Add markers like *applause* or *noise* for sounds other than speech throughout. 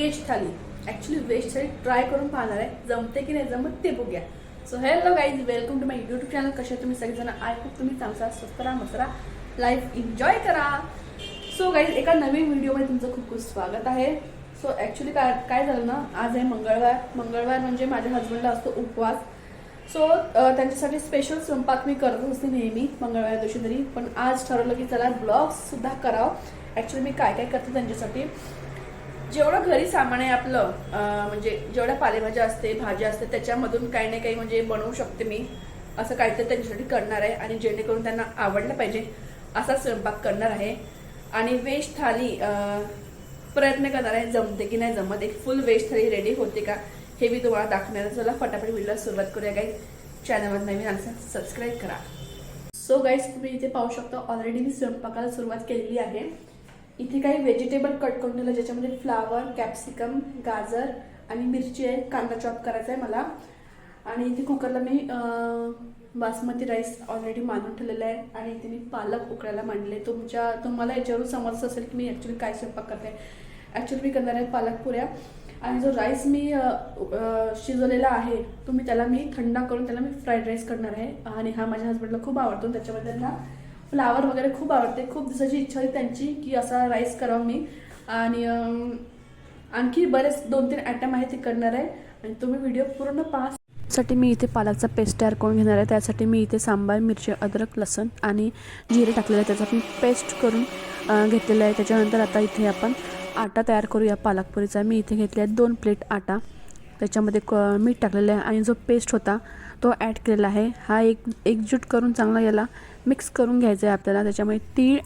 West thali actually west thali try करून पाहणार आहे. जमते की नाही जमत ते बघूया. So hello guys welcome to my YouTube channel कसे तुम्ही? सगळेजण आय होप तुम्ही चांगला स्वस्त राहा मस्त राहा. लाईफ एन्जॉय करा. सो गाईज एका नवीन व्हिडिओमध्ये तुमचं खूप खूप स्वागत आहे. सो ॲक्च्युली काय काय झालं ना? आज आहे मंगळवार. मंगळवार म्हणजे माझ्या हजबंडला असतो उपवास. सो त्यांच्यासाठी स्पेशल स्वयंपाक मी करत असते नेहमी मंगळवार दिवशी तरी. पण आज ठरवलं की चला ब्लॉग्ससुद्धा करावं. ॲक्च्युली मी काय काय करते त्यांच्यासाठी? जेवढं घरी सामान आहे आपलं म्हणजे जेवढ्या पालेभाज्या असते भाज्या असते त्याच्यामधून काही ना काही म्हणजे बनवू शकते मी. असं काहीतरी त्यांच्यासाठी करणार आहे आणि जेणेकरून त्यांना आवडलं पाहिजे असा स्वयंपाक करणार आहे. आणि वेज थाली प्रयत्न करणार आहे जमते की नाही जमत. एक फुल वेज थाली रेडी होते का हे मी तुम्हाला दाखवणार आहे. चला फटाफट व्हिडिओला सुरुवात करूया काही चॅनलवर नवीन असं सबस्क्राईब करा. सो गाईज तुम्ही इथे पाहू शकता ऑलरेडी मी स्वयंपाकाला सुरुवात केलेली आहे. इथे काही व्हेजिटेबल कट करून दिलं ज्याच्यामध्ये फ्लावर कॅप्सिकम गाजर आणि मिरची आहे कांदा चॉप करायचा आहे मला. आणि इथे कुकरला मी बासमती राईस ऑलरेडी मांडून ठेवलेला आहे. आणि इथे मी पालक उकळायला मांडले. तुमच्या तुम्हाला याच्यावरून समजत असेल की मी ॲक्च्युली काय स्वयंपाक करते. ॲक्च्युली मी करणार आहे पालक पुऱ्या. आणि जो राईस मी शिजवलेला आहे तुम्ही त्याला मी थंडा करून त्याला मी फ्राईड राईस करणार आहे. आणि हा माझ्या हस्बंडला खूप आवडतो. त्याच्यामध्ये त्यांना फ्लावर वगैरे खूप आवडते. खूप दिवसाची इच्छा होती त्यांची की असा राईस करावा मी. आणि आणखी बरेच दोन तीन आयटम आहे ते करणार आहे. आणि तुम्ही व्हिडिओ पूर्ण पाससाठी मी इथे पालकचा पेस्ट तयार करून घेणार आहे. त्यासाठी मी इथे सांबार मिरची अद्रक लसण आणि जिरे टाकलेलं आहे त्याचा मी पेस्ट करून घेतलेलं आहे. त्याच्यानंतर आता इथे आपण आटा तयार करूया पालकपुरीचा. मी इथे घेतले आहे दोन प्लेट आटा. त्याच्यामध्ये क मीठ टाकलेलं आहे. आणि जो पेस्ट होता तो ॲड केलेला आहे. हा एक एकजूट करून चांगला याला मिक्स करून घ्यायचा आहे आपल्याला. त्याच्यामध्ये तीळ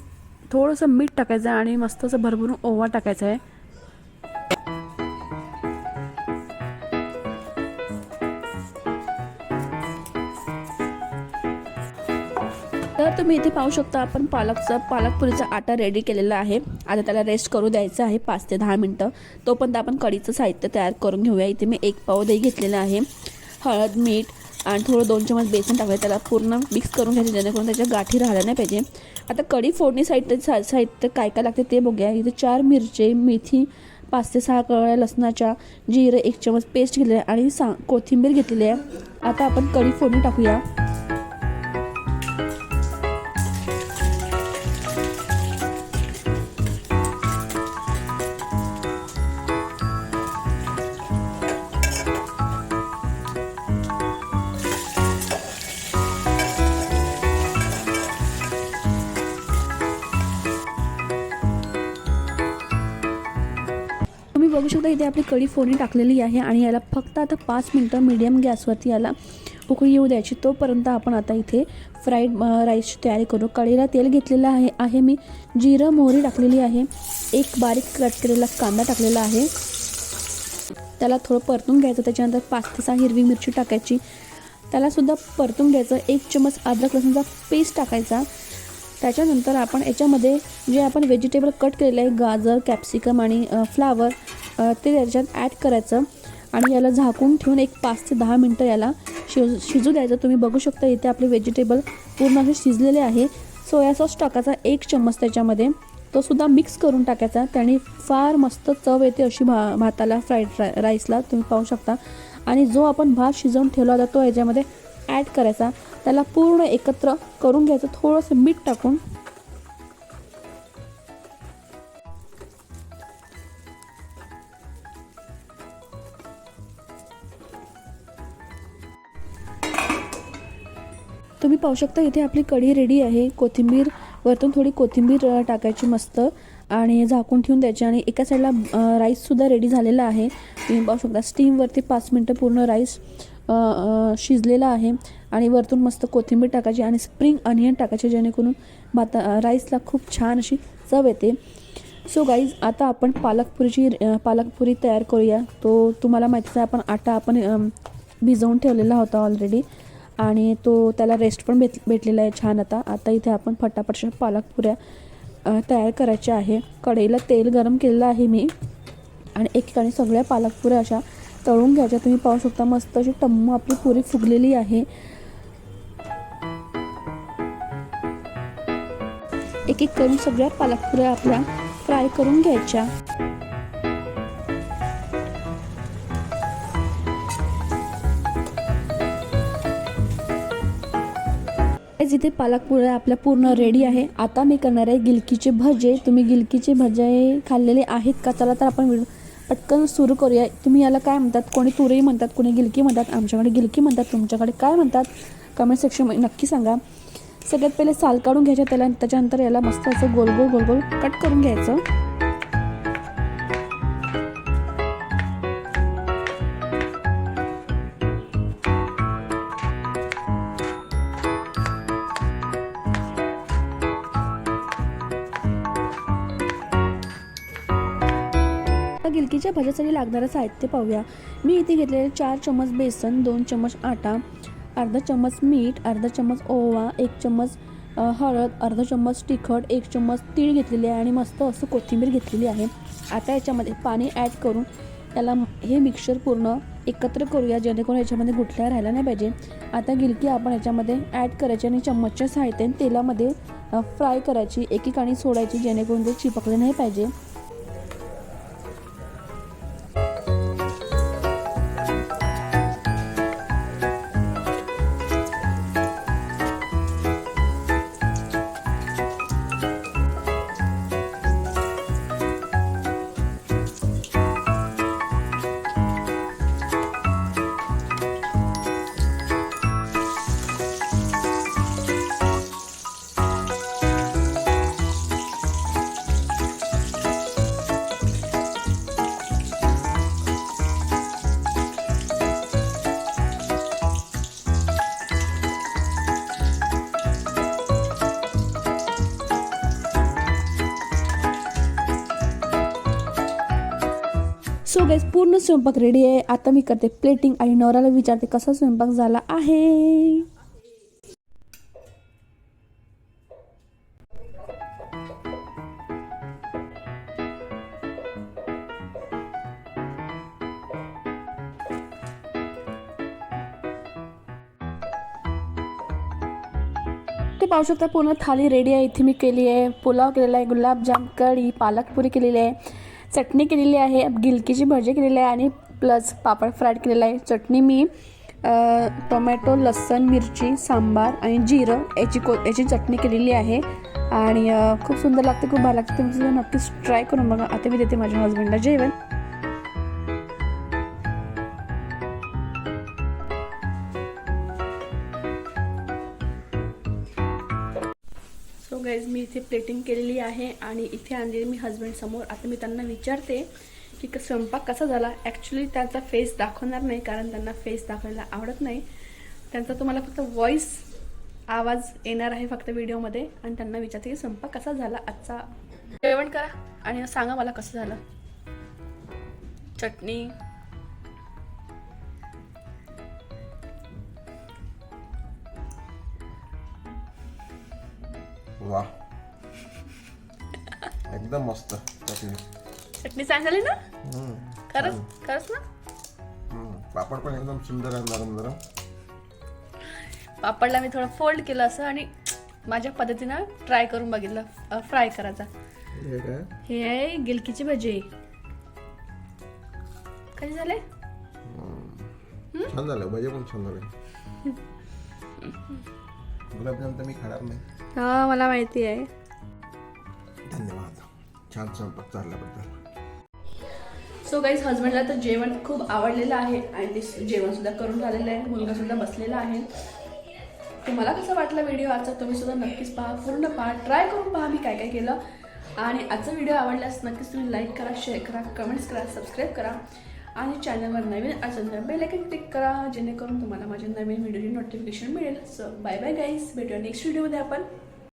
थोडंसं मीठ टाकायचं आहे आणि मस्त असं भरभरून ओवा टाकायचा आहे. तर तुम्ही इथे पाहू शकता आपण पालकचा पालकपुरीचा आटा रेडी केलेला आहे. आता त्याला रेस्ट करू द्यायचं आहे पाच ते दहा मिनटं. तोपर्यंत आपण कढीचं साहित्य तयार करून घेऊया. इथे मी एक पाव दही घेतलेलं आहे. हळद मीठ आणि थोडं दोन चमच बेसन टाकायचं त्याला पूर्ण मिक्स करून घ्यायचं जेणेकरून त्याच्या गाठी राहिल्या नाही पाहिजे. आता कढी फोडणी साहित्य सा साहित्य काय काय लागते ते बघूया. इथे चार मिरचे मेथी पाच ते सहा कळ्या लसणाच्या जिरं एक चमच पेस्ट घेतलेली आहे आणि सा कोथिंबीर घेतलेली आहे. आता आपण कढी फोडणी टाकूया. बघू शकता इथे आपली कढी फोडणी टाकलेली आहे आणि याला फक्त आता पाच मिनटं मीडियम गॅसवरती याला उकळी येऊ द्यायची. तोपर्यंत आपण आता इथे फ्राईड राईसची तयारी करू. कढईला तेल घेतलेलं आहे आहे मी. जिरं मोहरी टाकलेली आहे. एक बारीक कट केलेला कांदा टाकलेला आहे. त्याला थोडं परतून घ्यायचं त्याच्यानंतर पाच ते सहा हिरवी मिरची टाकायची. त्यालासुद्धा परतून घ्यायचं. एक चमच अद्रक लसूणचा पेस्ट टाकायचा. त्याच्यानंतर आपण याच्यामध्ये जे आपण व्हेजिटेबल कट केलेलं आहे गाजर कॅप्सिकम आणि फ्लावर ते त्याच्यात ॲड करायचं. आणि याला झाकून ठेवून एक पाच ते दहा मिनटं याला शिज शिजू द्यायचं. तुम्ही बघू शकता इथे आपले व्हेजिटेबल पूर्ण असे शिजलेले आहे. सोया सॉस टाकायचा एक चम्मच त्याच्यामध्ये. तो सुद्धा मिक्स करून टाकायचा. त्याने फार मस्त चव येते अशी भा भाताला फ्राईड राय राईसला तुम्ही पाहू शकता. आणि जो आपण भात शिजवून ठेवला होता तो याच्यामध्ये ॲड करायचा. त्याला पूर्ण एकत्र करून घ्यायचं. थोडंसं मीठ टाकून. तुम्ही पाहू शकता इथे आपली कढी रेडी आहे. कोथिंबीर वरतून थोडी कोथिंबीर टाकायची मस्त. आणि झाकून ठेवून द्यायची आणि एका साईडला राईससुद्धा रेडी झालेला आहे. तुम्ही पाहू शकता स्टीमवरती पाच मिनटं पूर्ण राईस शिजलेला आहे. आणि वरतून मस्त कोथिंबीर टाकायची आणि स्प्रिंग अनियन टाकायचे जेणेकरून भाता राईसला खूप छान अशी चव येते. सो गाईज आता आपण पालकपुरीची पालकपुरी तयार करूया. तो तुम्हाला माहितीच आहे आपण आटा आपण भिजवून ठेवलेला होता ऑलरेडी आणि तो त्याला रेस्ट पण भेट भेटलेला आहे छान आता. आता इथे आपण फटाफटशा पालकपुऱ्या तयार करायच्या आहे. कढईला तेल गरम केलेलं आहे मी. आणि एकीकडे सगळ्या पालकपुऱ्या अशा तळून घ्यायच्या. तुम्ही पाहू शकता मस्त अशी टम्म आपली पुरी फुगलेली आहे. एक एक करून सगळ्या पालकपुऱ्या आपल्या फ्राय करून घ्यायच्या. गाईज इथे पालक आपल्या पूर्ण रेडी आहे. आता मी करणार आहे गिलकीचे भजे. तुम्ही गिलकीचे भजे खाल्लेले आहेत का? चला तर आपण व्हिडिओ पटकन सुरू करूया. तुम्ही याला काय म्हणतात? कोणी तुरई म्हणतात कोणी गिलकी म्हणतात? आमच्याकडे गिलकी म्हणतात तुमच्याकडे काय म्हणतात? कमेंट सेक्शनमध्ये नक्की सांगा. सगळ्यात पहिले साल काढून घ्यायचं त्याला त्याच्यानंतर याला मस्त असं गोल गोल गोल गोल कट करून घ्यायचं. आता भाज्यासाठी लागणारं साहित्य पाहूया. मी इथे घेतलेले चार चम्मच बेसन दोन चम्मच आटा अर्धा चम्मच मीठ अर्धा चम्मच ओवा एक चम्मच हळद अर्धा चम्मच तिखट एक चम्मच तीळ घेतलेली आहे आणि मस्त असं कोथिंबीर घेतलेली आहे. आता याच्यामध्ये पाणी ॲड करून त्याला हे मिक्सर पूर्ण एकत्र करूया जेणेकरून याच्यामध्ये गुठल्या राहायला नाही पाहिजे. आता गिलकी आपण याच्यामध्ये ॲड करायची आणि चम्मचच्या साहित्याने तेलामध्ये फ्राय करायची एकेकाणी सोडायची जेणेकरून ते चिपकले नाही पाहिजे. सो गॅस पूर्ण स्वयंपाक रेडी आहे. आता मी करते प्लेटिंग आणि नवऱ्याला विचारते कसा स्वयंपाक झाला आहे. ते पाहू शकता पूर्ण थाली रेडी आहे. इथे मी केली आहे. पुलाव केलेला आहे. गुलाबजाम कढी पालकपुरी केलेली आहे. चटणी केलेली आहे गिलकीची भजी केलेली आहे आणि प्लस पापड फ्राईड केलेला आहे. चटणी मी टोमॅटो लसण मिरची सांबार आणि जिरं याची को याची चटणी केलेली आहे. आणि खूप सुंदर लागते खूप भारी लागते तुम्ही सुद्धा नक्कीच ट्राय करून बघा. आता मी देते माझ्या हस्बंडला जेवण. गाईज मी इथे प्लेटिंग केलेली आहे आणि इथे आणलेली मी हजबंडसमोर आता मी त्यांना विचारते की स्वयंपाक कसा झाला? ॲक्च्युली त्यांचा फेस दाखवणार नाही कारण त्यांना फेस दाखवायला आवडत नाही. त्यांचा तुम्हाला फक्त व्हॉइस आवाज येणार आहे फक्त व्हिडिओमध्ये आणि त्यांना विचारते की स्वयंपाक कसा झाला आजचा? जेवण करा आणि सांगा मला कसं झालं. चटणी वा. एकदम मस्त चटणी. चटणी झाली ना. खरंच? खरंच ना? हम्म. पापड पण एकदम सुंदर आहे नरम नरम पापडला मी थोडं फोल्ड केलं असं आणि माझ्या पद्धतीनं ट्राय करून बघितलं. फ्राय करायचा. हे काय? हे आहे गिलकीची भजी. कसे झाले? छान झालं भजे पण छान झाले. *laughs* गुलाबजाम तर मी खाणार नाही. हा मला माहिती आहे. धन्यवाद. छान स्वयंपाक चालल्याबद्दल सो गाईज हजबंडला तर जेवण खूप आवडलेलं आहे आणि ते जेवण सुद्धा करून झालेलं आहे. मुलगा सुद्धा बसलेला आहे. तुम्हाला कसं वाटलं व्हिडिओ आजचा? तुम्ही सुद्धा नक्कीच पहा. पूर्ण पहा. ट्राय करून पहा मी काय काय केलं. आणि आजचा व्हिडिओ आवडल्यास नक्कीच तुम्ही लाईक करा शेअर करा कमेंट्स करा सबस्क्राईब करा. आणि चॅनलवर नवीन असेल तर बेल आयकन क्लिक करा जेणेकरून तुम्हाला माझ्या नवीन व्हिडिओची नोटिफिकेशन मिळेल. सो बाय बाय गाईज भेटूया नेक्स्ट व्हिडिओमध्ये आपण.